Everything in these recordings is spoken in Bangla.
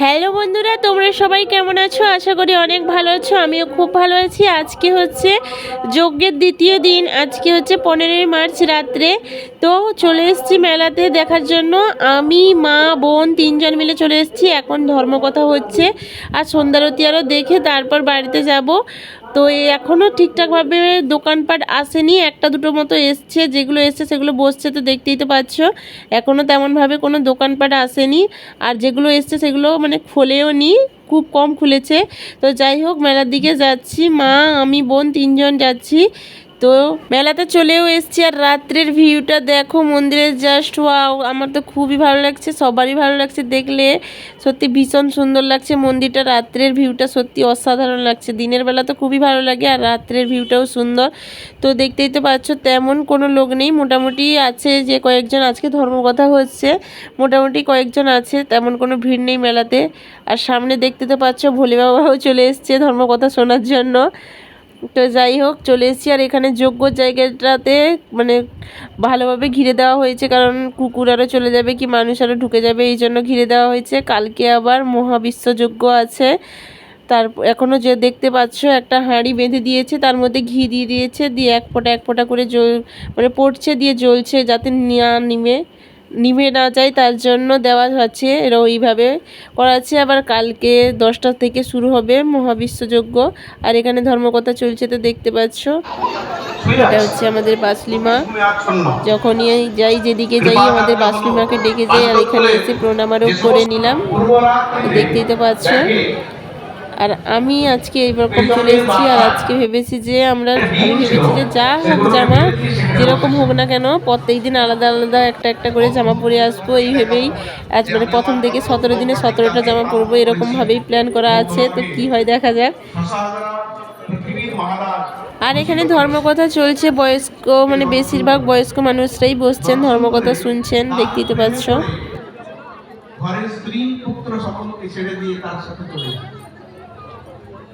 হ্যালো বন্ধুরা, তোমরা সবাই কেমন আছো? আশা করি অনেক ভালো আছো, আমিও খুব ভালো আছি। আজকে হচ্ছে যজ্ঞের দ্বিতীয় দিন, আজকে হচ্ছে পনেরোই মার্চ রাত্রে। তো চলে এসেছি মেলাতে, দেখার জন্য। আমি, মা, বোন তিনজন মিলে চলে এসেছি, এখন ধর্মকথা হচ্ছে। আর সন্ধ্যারতি আরও দেখে তারপর বাড়িতে যাব। তো এখনও ঠিকঠাকভাবে দোকানপাট আসেনি। একটা দুটো মতো এসছে, যেগুলো এসছে সেগুলো বসছে তো দেখতেই তো পাচ্ছ। এখনও তেমনভাবে কোনো দোকানপাট আসেনি। আর যেগুলো এসছে সেগুলো মানে খোলেও নি, খুব কম খুলেছে। তো যাই হোক, মেলার দিকে যাচ্ছি। মা, আমি, বোন তিনজন যাচ্ছি। তো মেলাতে চলেও এসছি আর রাত্রের ভিউটা দেখো মন্দিরের জাস্ট ওয়াও আমার তো খুবই ভালো লাগছে, সবারই ভালো লাগছে দেখলে। সত্যি ভীষণ সুন্দর লাগছে মন্দিরটা, রাত্রের ভিউটা সত্যি অসাধারণ লাগছে। দিনের বেলা তো খুবই ভালো লাগে আর রাত্রের ভিউটাও সুন্দর। তো দেখতেই তো পাচ্ছ, তেমন কোনো লোক নেই, মোটামুটি আছে যে কয়েকজন আজকে ধর্মকথা হচ্ছে, মোটামুটি কয়েকজন আছে, তেমন কোনো ভিড় নেই মেলাতে। আর সামনে দেখতে তো পাচ্ছ, ভোলে বাবাও চলে এসছে ধর্মকথা শোনার জন্য। তো যাই হোক, চলে এসেছি। আর এখানে যোগ্য জায়গাটাতে মানে ভালোভাবে ঘিরে দেওয়া হয়েছে, কারণ কুকুর আরও চলে যাবে কি মানুষ আরও ঢুকে যাবে, এই জন্য ঘিরে দেওয়া হয়েছে। কালকে আবার মহাবিশ্বযজ্ঞ আছে। তার এখনও যে দেখতে পাচ্ছ, একটা হাঁড়ি বেঁধে দিয়েছে, তার মধ্যে ঘি দিয়ে দিয়েছে, দিয়ে এক ফোঁটা এক ফোঁটা করে জল মানে পড়ছে, দিয়ে জ্বলছে যাতে না নিমে। নিভে না যায়, তার জন্য দেওয়া হচ্ছে। এরা ওইভাবে করাচ্ছে। আবার কালকে দশটা থেকে শুরু হবে মহাবিশ্বযজ্ঞ। আর এখানে ধর্মকথা চলছে তো দেখতে পাচ্ছ। এটা হচ্ছে আমাদের বাসলিমা। যখনই যাই, যেদিকে যাই, আমাদের বাসলিমাকে ডেকে যাই। আর এখানে এসে প্রণাম আরও করে নিলাম। দেখতেই তো পাচ্ছ। আর আমি আজকে এইরকম চলে এসেছি, আর আজকে ভেবেছি যে আমরা, আমি ভেবেছি যে যা হোক জামা, যেরকম হোক না কেন, প্রত্যেক দিন আলাদা আলাদা একটা একটা করে জামা পরে আসব, এই ভেবেই আজ মানে প্রথম থেকে সতেরো দিনে সতেরোটা জামা পরবো, এরকমভাবেই প্ল্যান করা আছে, তো কি হয় দেখা যাক। আর এখানে ধর্মকথা চলছে, বয়স্ক মানে বেশিরভাগ বয়স্ক মানুষরাই বসছেন, ধর্মকথা শুনছেন দেখতেই তো পাচ্ছ। ঘরের স্ত্রী পুত্র সকলকে ছেড়ে দিয়ে তার সাথে চলে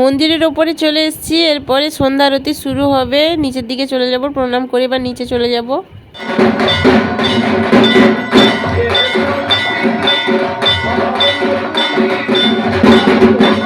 মন্দিরের ওপরে চলে এসছি, এরপরে সন্ধ্যা আরতি শুরু হবে। নিচের দিকে চলে যাব, প্রণাম করে বা নিচে চলে যাব। তো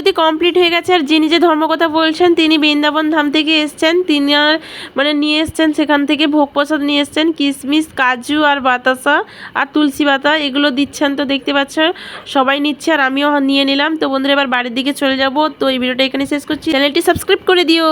আরতি কমপ্লিট হয়ে গেছে, আর যিনি যে ধর্মকথা বলছেন, তিনি বৃন্দাবন ধাম থেকে এসছেন, তিনি আর মানে নিয়ে এসছেন, সেখান থেকে ভোগ প্রসাদ নিয়ে এসছেন কিশমিশ কাজু আর বাতাসা আর তুলসী পাতা, এগুলো দিচ্ছেন তো দেখতে পাচ্ছ সবাই নিচ্ছে আর আমিও নিয়ে নিলাম। তো বন্ধুরা, এবার বাড়ির দিকে চলে যাব। তো এই ভিডিওটা এখানে শেষ করছি। চ্যানেলটি সাবস্ক্রাইব করে দিও।